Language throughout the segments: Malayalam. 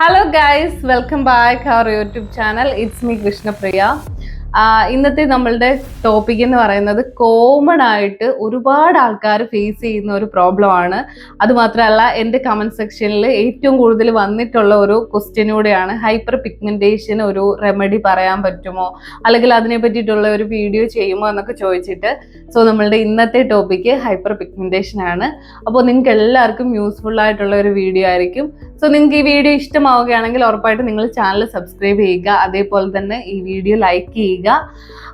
hello guys welcome back our YouTube channel it's me Krishnapriya ആ, ഇന്നത്തെ നമ്മളുടെ ടോപ്പിക് എന്ന് പറയുന്നത് കോമൺ ആയിട്ട് ഒരുപാട് ആൾക്കാർ ഫേസ് ചെയ്യുന്ന ഒരു പ്രോബ്ലം ആണ്. അതുമാത്രമല്ല എന്റെ കമന്റ് സെക്ഷനിൽ ഏറ്റവും കൂടുതൽ വന്നിട്ടുള്ള ഒരു ക്വസ്റ്റ്യൻ കൂടെയാണ് ഹൈപ്പർ പിഗ്മെന്റേഷൻ ഒരു റെമഡി പറയാൻ പറ്റുമോ? അല്ലെങ്കിൽ അതിനെ പറ്റിയിട്ടുള്ള ഒരു വീഡിയോ ചെയ്യുമോ എന്നൊക്കെ ചോദിച്ചിട്ട്. സോ നമ്മളുടെ ഇന്നത്തെ ടോപ്പിക്ക് ഹൈപ്പർ പിഗ്മെന്റേഷൻ ആണ്. അപ്പോൾ നിങ്ങൾക്ക് എല്ലാവർക്കും യൂസ്ഫുൾ ആയിട്ടുള്ള ഒരു വീഡിയോ ആയിരിക്കും. സോ നിങ്ങൾക്ക് ഈ വീഡിയോ ഇഷ്ടമാവുകയാണെങ്കിൽ ഉറപ്പായിട്ട് നിങ്ങൾ ചാനൽ സബ്സ്ക്രൈബ് ചെയ്യുക. അതേപോലെ തന്നെ ഈ വീഡിയോ ലൈക്ക് ചെയ്യുക.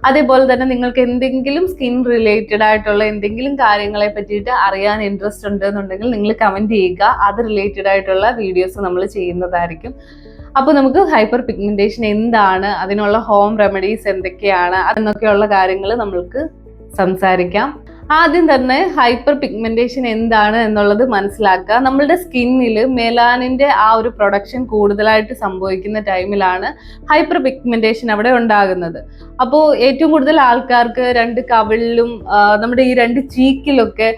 അതേപോലെ തന്നെ നിങ്ങൾക്ക് എന്തെങ്കിലും സ്കിൻ റിലേറ്റഡ് ആയിട്ടുള്ള എന്തെങ്കിലും കാര്യങ്ങളെ പറ്റിയിട്ട് അറിയാൻ ഇൻട്രസ്റ്റ് ഉണ്ട് എന്നുണ്ടെങ്കിൽ നിങ്ങൾ കമന്റ് ചെയ്യുക. അത് റിലേറ്റഡ് ആയിട്ടുള്ള വീഡിയോസ് നമ്മൾ ചെയ്യുന്നതായിരിക്കും. അപ്പോൾ നമുക്ക് ഹൈപ്പർ പിഗ്മെന്റേഷൻ എന്താണ്? അതിനുള്ള ഹോം റെമഡീസ് എന്തൊക്കെയാണ്? എന്നൊക്കെയുള്ള കാര്യങ്ങൾ നമ്മൾക്ക് സംസാരിക്കാം. ആദ്യം തന്നെ ഹൈപ്പർ പിഗ്മെന്റേഷൻ എന്താണ് എന്നുള്ളത് മനസ്സിലാക്കുക. നമ്മളുടെ സ്കിന്നിൽ മെലാനിന്റെ ആ ഒരു പ്രൊഡക്ഷൻ കൂടുതലായിട്ട് സംഭവിക്കുന്ന ടൈമിലാണ് ഹൈപ്പർ പിഗ്മെന്റേഷൻ അവിടെ ഉണ്ടാകുന്നത്. അപ്പോൾ ഏറ്റവും കൂടുതൽ ആൾക്കാർക്ക് രണ്ട് കവിളിലും നമ്മുടെ ഈ രണ്ട് ചീക്കിലൊക്കെ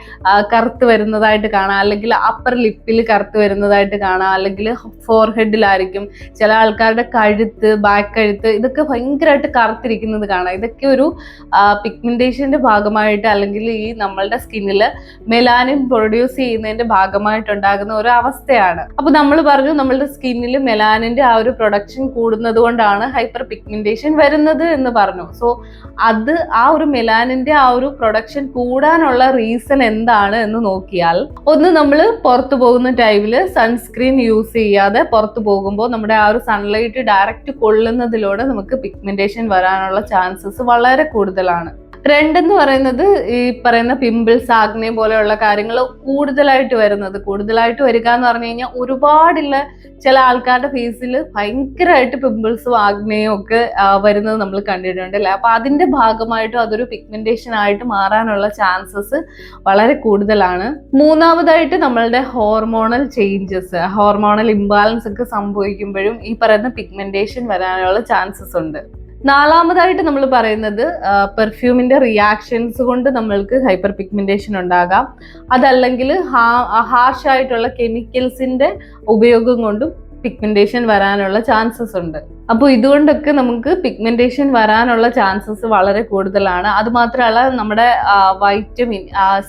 കറുത്ത് വരുന്നതായിട്ട് കാണാം. അല്ലെങ്കിൽ അപ്പർ ലിപ്പിൽ കറുത്ത് വരുന്നതായിട്ട് കാണാം. അല്ലെങ്കിൽ ഫോർഹെഡിലായിരിക്കും ചില ആൾക്കാരുടെ കഴുത്ത് ബാക്ക് കഴുത്ത് ഇതൊക്കെ ഭയങ്കരമായിട്ട് കറുത്തിരിക്കുന്നത് കാണാം. ഇതൊക്കെ ഒരു പിഗ്മെന്റേഷന്റെ ഭാഗമായിട്ട് അല്ലെങ്കിൽ ഈ നമ്മളുടെ സ്കിന്നിൽ മെലാനിൻ പ്രൊഡ്യൂസ് ചെയ്യുന്നതിന്റെ ഭാഗമായിട്ടുണ്ടാകുന്ന ഒരു അവസ്ഥയാണ്. അപ്പൊ നമ്മൾ പറഞ്ഞു നമ്മളുടെ സ്കിന്നിൽ മെലാനിന്റെ ആ ഒരു പ്രൊഡക്ഷൻ കൂടുന്നത് കൊണ്ടാണ് ഹൈപ്പർ പിഗ്മെന്റേഷൻ വരുന്നത് എന്ന് പറഞ്ഞു. സോ അത് ആ ഒരു മെലാനിന്റെ ആ ഒരു പ്രൊഡക്ഷൻ കൂടാനുള്ള റീസൺ എന്താണ് എന്ന് നോക്കിയാൽ ഒന്ന് നമ്മൾ പുറത്തു പോകുന്ന ടൈമിൽ സൺസ്ക്രീൻ യൂസ് ചെയ്യാതെ പുറത്തു പോകുമ്പോൾ നമ്മുടെ ആ ഒരു സൺലൈറ്റ് ഡയറക്റ്റ് കൊള്ളുന്നതിലൂടെ നമുക്ക് പിഗ്മെന്റേഷൻ വരാനുള്ള ചാൻസസ് വളരെ കൂടുതലാണ്. രണ്ടെന്ന് പറയുന്നത് ഈ പറയുന്ന പിമ്പിൾസ് ആഗ്നേ പോലെയുള്ള കാര്യങ്ങൾ കൂടുതലായിട്ട് വരുന്നത്. കൂടുതലായിട്ട് വരിക എന്ന് പറഞ്ഞു കഴിഞ്ഞാൽ ഒരുപാടുള്ള ചില ആൾക്കാരുടെ ഫേസിൽ ഭയങ്കരമായിട്ട് പിമ്പിൾസും ആഗ്നയും ഒക്കെ വരുന്നത് നമ്മൾ കണ്ടിട്ടുണ്ട് അല്ലേ അപ്പൊ അതിന്റെ ഭാഗമായിട്ടും അതൊരു പിഗ്മെന്റേഷൻ ആയിട്ട് മാറാനുള്ള ചാൻസസ് വളരെ കൂടുതലാണ്. മൂന്നാമതായിട്ട് നമ്മളുടെ ഹോർമോണൽ ചേഞ്ചസ് ഹോർമോണൽ ഇംബാലൻസ് ഒക്കെ സംഭവിക്കുമ്പോഴും ഈ പറയുന്ന പിഗ്മെന്റേഷൻ വരാനുള്ള ചാൻസസ് ഉണ്ട്. നാലാമതായിട്ട് നമ്മൾ പറയുന്നത് പെർഫ്യൂമിന്റെ റിയാക്ഷൻസ് കൊണ്ട് നമ്മൾക്ക് ഹൈപ്പർ പിഗ്മെന്റേഷൻ ഉണ്ടാകാം. അതല്ലെങ്കിൽ ഹാർഷ് ആയിട്ടുള്ള കെമിക്കൽസിന്റെ ഉപയോഗം കൊണ്ടും പിഗ്മെന്റേഷൻ വരാനുള്ള ചാൻസസ് ഉണ്ട്. അപ്പോൾ ഇതുകൊണ്ടൊക്കെ നമുക്ക് പിഗ്മെന്റേഷൻ വരാനുള്ള ചാൻസസ് വളരെ കൂടുതലാണ്. അത് മാത്രമല്ല നമ്മുടെ വൈറ്റമിൻ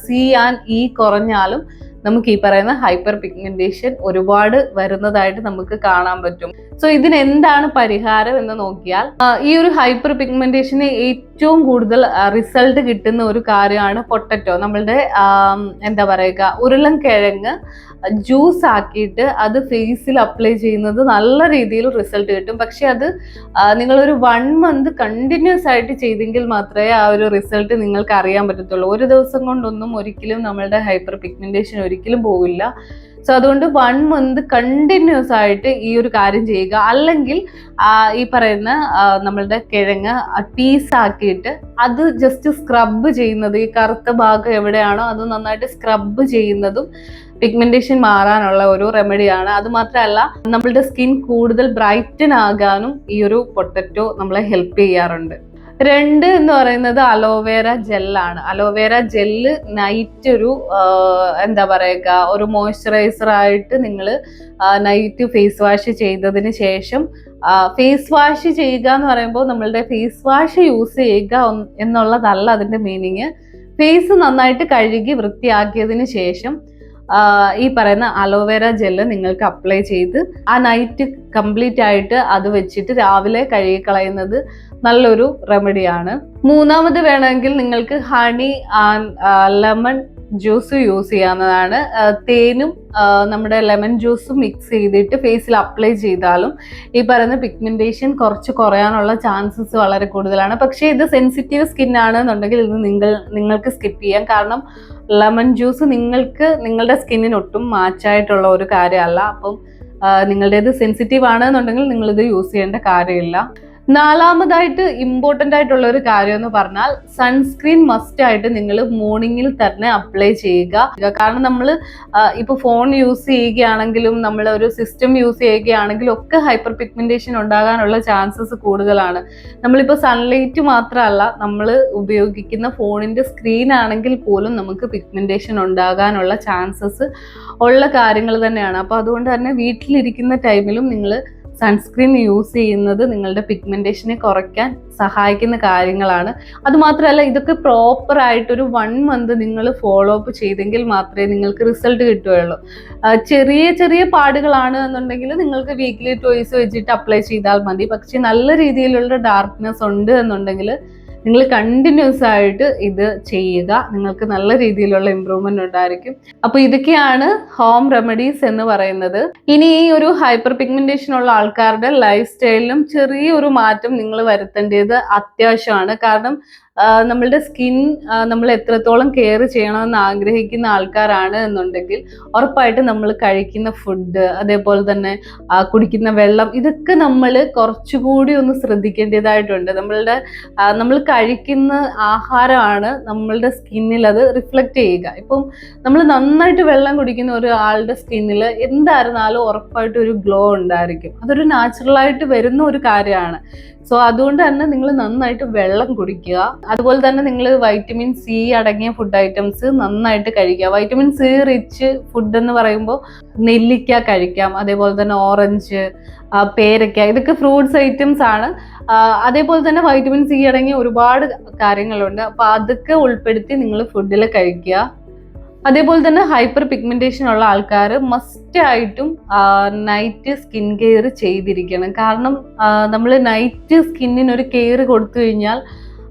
സി ആൻഡ് ഇ കുറഞ്ഞാലും നമുക്ക് ഈ പറയുന്ന ഹൈപ്പർ പിഗ്മെന്റേഷൻ ഒരുപാട് വരുന്നതായിട്ട് നമുക്ക് കാണാൻ പറ്റും. സോ ഇതിന് എന്താണ് പരിഹാരം എന്ന് നോക്കിയാൽ ഈ ഒരു ഹൈപ്പർ പിഗ്മെന്റേഷന് ഏറ്റവും കൂടുതൽ റിസൾട്ട് കിട്ടുന്ന ഒരു കാര്യമാണ് പൊട്ടറ്റോ. നമ്മളുടെ എന്താ പറയുക ഉരുളൻ കിഴങ്ങ് ജ്യൂസ് ആക്കിയിട്ട് അത് ഫേസിൽ അപ്ലൈ ചെയ്യുന്നത് നല്ല രീതിയിൽ റിസൾട്ട് കിട്ടും. പക്ഷെ അത് നിങ്ങളൊരു വൺ മന്ത് കണ്ടിന്യൂസ് ആയിട്ട് ചെയ്തെങ്കിൽ മാത്രമേ ആ ഒരു റിസൾട്ട് നിങ്ങൾക്ക് അറിയാൻ പറ്റത്തുള്ളൂ. ഒരു ദിവസം കൊണ്ടൊന്നും ഒരിക്കലും നമ്മളുടെ ഹൈപ്പർ പിഗ്മെന്റേഷൻ ഒരിക്കലും പോവില്ല. സോ അതുകൊണ്ട് വൺ മന്ത് കണ്ടിന്യൂസ് ആയിട്ട് ഈ ഒരു കാര്യം ചെയ്യുക. അല്ലെങ്കിൽ ഈ പറയുന്ന നമ്മളുടെ കിഴങ്ങ് പീസ് ആക്കിയിട്ട് അത് ജസ്റ്റ് സ്ക്രബ് ചെയ്യുന്നത് ഈ കറുത്ത ഭാഗം എവിടെയാണോ അത് നന്നായിട്ട് സ്ക്രബ് ചെയ്യുന്നതും പിഗ്മെന്റേഷൻ മാറാനുള്ള ഒരു റെമഡിയാണ് അത് മാത്രമല്ല നമ്മളുടെ സ്കിൻ കൂടുതൽ ബ്രൈറ്റൻ ആകാനും ഈ ഒരു പൊട്ടറ്റോ നമ്മളെ ഹെൽപ്പ് ചെയ്യാറുണ്ട്. രണ്ട് എന്ന് പറയുന്നത് അലോവേര ജെല്ലാണ് അലോവേര ജെല്ല് നൈറ്റ് ഒരു എന്താ പറയുക ഒരു മോയ്സ്ചറൈസർ ആയിട്ട് നിങ്ങൾ നൈറ്റ് ഫേസ് വാഷ് ചെയ്തതിന് ശേഷം ഫേസ് വാഷ് ചെയ്യുക എന്ന് പറയുമ്പോൾ നമ്മളുടെ ഫേസ് വാഷ് യൂസ് ചെയ്യുക എന്നുള്ളതല്ല അതിന്റെ മീനിങ് ഫേസ് നന്നായിട്ട് കഴുകി വൃത്തിയാക്കിയതിന് ശേഷം ഈ പറയുന്ന അലോവേര ജെല്ല് നിങ്ങൾക്ക് അപ്ലൈ ചെയ്ത് ആ നൈറ്റ് കംപ്ലീറ്റ് ആയിട്ട് അത് വെച്ചിട്ട് രാവിലെ കഴുകി കളയുന്നത് നല്ലൊരു റെമഡിയാണ് മൂന്നാമത് വേണമെങ്കിൽ നിങ്ങൾക്ക് honey and lemon juice use ചെയ്യാവുന്നതാണ്. തേനും നമ്മുടെ ലെമൺ ജ്യൂസും മിക്സ് ചെയ്തിട്ട് ഫേസിൽ അപ്ലൈ ചെയ്താലും ഈ പറയുന്ന പിഗ്മെന്റേഷൻ കുറച്ച് കുറയാനുള്ള ചാൻസസ് വളരെ കൂടുതലാണ്. പക്ഷേ ഇത് സെൻസിറ്റീവ് സ്കിൻ ആണെന്നുണ്ടെങ്കിൽ ഇത് നിങ്ങൾ നിങ്ങൾക്ക് സ്കിപ്പ് ചെയ്യാം. കാരണം ലെമൺ ജ്യൂസ് നിങ്ങൾക്ക് നിങ്ങളുടെ സ്കിന്നിന് ഒട്ടും മാച്ചായിട്ടുള്ള ഒരു കാര്യമല്ല. അപ്പം നിങ്ങളുടേത് സെൻസിറ്റീവ് ആണെന്നുണ്ടെങ്കിൽ നിങ്ങളിത് യൂസ് ചെയ്യേണ്ട കാര്യമില്ല. നാലാമതായിട്ട് ഇമ്പോർട്ടന്റ് ആയിട്ടുള്ള ഒരു കാര്യം എന്ന് പറഞ്ഞാൽ സൺസ്ക്രീൻ മസ്റ്റ് ആയിട്ട് നിങ്ങൾ മോർണിംഗിൽ തന്നെ അപ്ലൈ ചെയ്യുക. കാരണം നമ്മൾ ഇപ്പൊ ഫോൺ യൂസ് ചെയ്യുകയാണെങ്കിലും നമ്മൾ ഒരു സിസ്റ്റം യൂസ് ചെയ്യുകയാണെങ്കിലും ഒക്കെ ഹൈപ്പർ പിഗ്മെന്റേഷൻ ഉണ്ടാകാനുള്ള ചാൻസസ് കൂടുതലാണ്. നമ്മളിപ്പോൾ സൺലൈറ്റ് മാത്രമല്ല നമ്മൾ ഉപയോഗിക്കുന്ന ഫോണിന്റെ സ്ക്രീൻ ആണെങ്കിൽ പോലും നമുക്ക് പിഗ്മെന്റേഷൻ ഉണ്ടാകാനുള്ള ചാൻസസ് ഉള്ള കാര്യങ്ങൾ തന്നെയാണ്. അപ്പോൾ അതുകൊണ്ട് തന്നെ വീട്ടിലിരിക്കുന്ന ടൈമിലും നിങ്ങൾ സൺസ്ക്രീൻ യൂസ് ചെയ്യുന്നത് നിങ്ങളുടെ പിഗ്മെന്റേഷനെ കുറയ്ക്കാൻ സഹായിക്കുന്ന കാര്യങ്ങളാണ്. അതുമാത്രമല്ല ഇതൊക്കെ പ്രോപ്പർ ആയിട്ട് ഒരു വൺ മന്ത് നിങ്ങൾ ഫോളോ അപ്പ് ചെയ്തെങ്കിൽ മാത്രമേ നിങ്ങൾക്ക് റിസൾട്ട് കിട്ടുകയുള്ളൂ. ചെറിയ ചെറിയ പാടുകളാണ് എന്നുണ്ടെങ്കിൽ നിങ്ങൾക്ക് വീക്ക്ലി ടോയ്സ് വെച്ചിട്ട് അപ്ലൈ ചെയ്താൽ മതി. പക്ഷെ നല്ല രീതിയിലുള്ള ഡാർക്ക്നെസ് ഉണ്ട് എന്നുണ്ടെങ്കിൽ നിങ്ങൾ കണ്ടിന്യൂസ് ആയിട്ട് ഇത് ചെയ്യുക. നിങ്ങൾക്ക് നല്ല രീതിയിലുള്ള ഇമ്പ്രൂവ്മെന്റ് ഉണ്ടായിരിക്കും. അപ്പൊ ഇതൊക്കെയാണ് ഹോം റെമഡീസ് എന്ന് പറയുന്നത്. ഇനി ഈ ഒരു ഹൈപ്പർ പിഗ്മെന്റേഷൻ ഉള്ള ആൾക്കാരുടെ ലൈഫ് സ്റ്റൈലിലും ചെറിയൊരു മാറ്റം നിങ്ങൾ വരുത്തേണ്ടത് അത്യാവശ്യമാണ്. കാരണം നമ്മളുടെ സ്കിൻ നമ്മൾ എത്രത്തോളം കെയർ ചെയ്യണമെന്ന് ആഗ്രഹിക്കുന്ന ആൾക്കാരാണ് എന്നുണ്ടെങ്കിൽ ഉറപ്പായിട്ട് നമ്മൾ കഴിക്കുന്ന ഫുഡ് അതേപോലെ തന്നെ കുടിക്കുന്ന വെള്ളം ഇതൊക്കെ നമ്മൾ കുറച്ചുകൂടി ഒന്ന് ശ്രദ്ധിക്കേണ്ടതായിട്ടുണ്ട്. നമ്മളുടെ നമ്മൾ കഴിക്കുന്ന ആഹാരമാണ് നമ്മളുടെ സ്കിന്നിൽ അത് റിഫ്ലക്റ്റ് ചെയ്യുക. ഇപ്പം നമ്മൾ നന്നായിട്ട് വെള്ളം കുടിക്കുന്ന ഒരാളുടെ സ്കിന്നിൽ എന്തായിരുന്നാലും ഉറപ്പായിട്ട് ഒരു ഗ്ലോ ഉണ്ടായിരിക്കും. അതൊരു നാച്ചുറലായിട്ട് വരുന്ന ഒരു കാര്യമാണ്. സോ അതുകൊണ്ട് തന്നെ നിങ്ങൾ നന്നായിട്ട് വെള്ളം കുടിക്കുക. അതുപോലെ തന്നെ നിങ്ങൾ വൈറ്റമിൻ സി അടങ്ങിയ ഫുഡ് ഐറ്റംസ് നന്നായിട്ട് കഴിക്കുക. വൈറ്റമിൻ സി റിച്ച് ഫുഡ് എന്ന് പറയുമ്പോൾ നെല്ലിക്ക കഴിക്കാം. അതേപോലെ തന്നെ ഓറഞ്ച് പേരയ്ക്ക ഇതൊക്കെ ഫ്രൂട്ട്സ് ഐറ്റംസ് ആണ്. അതേപോലെ തന്നെ വൈറ്റമിൻ സി അടങ്ങിയ ഒരുപാട് കാര്യങ്ങളുണ്ട്. അപ്പൊ അതൊക്കെ ഉൾപ്പെടുത്തി നിങ്ങൾ ഫുഡിൽ കഴിക്കുക. അതേപോലെ തന്നെ ഹൈപ്പർ പിഗ്മെന്റേഷൻ ഉള്ള ആൾക്കാർ മസ്റ്റ് ആയിട്ടും നൈറ്റ് സ്കിൻ കെയർ ചെയ്തിരിക്കണം. കാരണം നമ്മൾ നൈറ്റ് സ്കിന്നിന് ഒരു കെയർ കൊടുത്തു കഴിഞ്ഞാൽ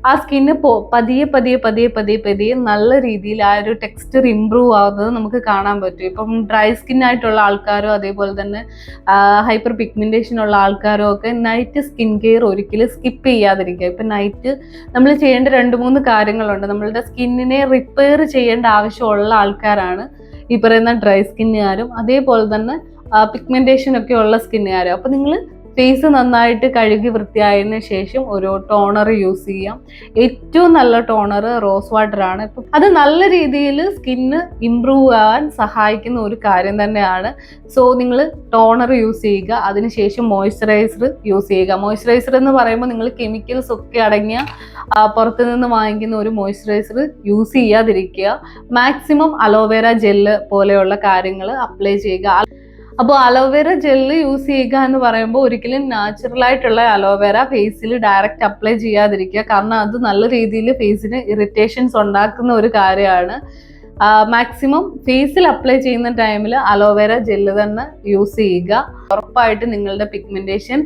ആ സ്കിന്ന് പതിയെ പതിയെ പതിയെ പതിയെ പതിയെ നല്ല രീതിയിൽ ആ ഒരു ടെക്സ്ചർ ഇമ്പ്രൂവ് ആവുന്നത് നമുക്ക് കാണാൻ പറ്റും. ഇപ്പം ഡ്രൈ സ്കിൻ ആയിട്ടുള്ള ആൾക്കാരോ അതേപോലെ തന്നെ ഹൈപ്പർ പിഗ്മെന്റേഷൻ ഉള്ള ആൾക്കാരോ ഒക്കെ നൈറ്റ് സ്കിൻ കെയർ ഒരിക്കലും സ്കിപ്പ് ചെയ്യാതിരിക്കുക. ഇപ്പം നൈറ്റ് നമ്മൾ ചെയ്യേണ്ട രണ്ട് മൂന്ന് കാര്യങ്ങളുണ്ട്. നമ്മളുടെ സ്കിന്നിനെ റിപ്പയർ ചെയ്യേണ്ട ആവശ്യമുള്ള ആൾക്കാരാണ് ഈ പറയുന്ന ഡ്രൈ സ്കിന്നുകാരും അതേപോലെ തന്നെ പിഗ്മെന്റേഷൻ ഒക്കെ ഉള്ള സ്കിന്നുകാരും. അപ്പോൾ നിങ്ങൾ ഫേസ് നന്നായിട്ട് കഴുകി വൃത്തിയായതിന് ശേഷം ഒരു ടോണർ യൂസ് ചെയ്യാം. ഏറ്റവും നല്ല ടോണർ റോസ് വാട്ടർ ആണ്. ഇപ്പം അത് നല്ല രീതിയിൽ സ്കിന്ന് ഇമ്പ്രൂവ് ആവാൻ സഹായിക്കുന്ന ഒരു കാര്യം തന്നെയാണ്. സോ നിങ്ങൾ ടോണർ യൂസ് ചെയ്യുക. അതിനുശേഷം മോയ്സ്ചറൈസർ യൂസ് ചെയ്യുക. മോയ്സ്ചറൈസർ എന്ന് പറയുമ്പോൾ നിങ്ങൾ കെമിക്കൽസ് ഒക്കെ അടങ്ങിയ പുറത്തു നിന്ന് വാങ്ങിക്കുന്ന ഒരു മോയ്സ്ചറൈസർ യൂസ് ചെയ്യാതിരിക്കുക. മാക്സിമം അലോവേര ജെല്ല് പോലെയുള്ള കാര്യങ്ങൾ അപ്ലൈ ചെയ്യുക. അപ്പോൾ അലോവേര ജെല്ല് യൂസ് ചെയ്യുക എന്ന് പറയുമ്പോൾ ഒരിക്കലും നാച്ചുറൽ ആയിട്ടുള്ള അലോവേര ഫേസിൽ ഡയറക്റ്റ് അപ്ലൈ ചെയ്യാതിരിക്കുക. കാരണം അത് നല്ല രീതിയിൽ ഫേസിന് ഇറിറ്റേഷൻസ് ഉണ്ടാക്കുന്ന ഒരു കാര്യമാണ്. മാക്സിമം ഫേസിൽ അപ്ലൈ ചെയ്യുന്ന ടൈമിൽ അലോവേര ജെല്ല് തന്നെ യൂസ് ചെയ്യുക. ഉറപ്പായിട്ട് നിങ്ങളുടെ പിഗ്മെന്റേഷൻ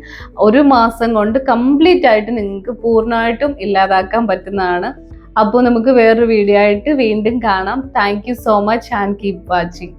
ഒരു മാസം കൊണ്ട് കംപ്ലീറ്റ് ആയിട്ട് നിങ്ങൾക്ക് പൂർണമായിട്ടും ഇല്ലാതാക്കാൻ പറ്റുന്നതാണ്. അപ്പോൾ നമുക്ക് വേറൊരു വീഡിയോ ആയിട്ട് വീണ്ടും കാണാം. Thank so much and keep watching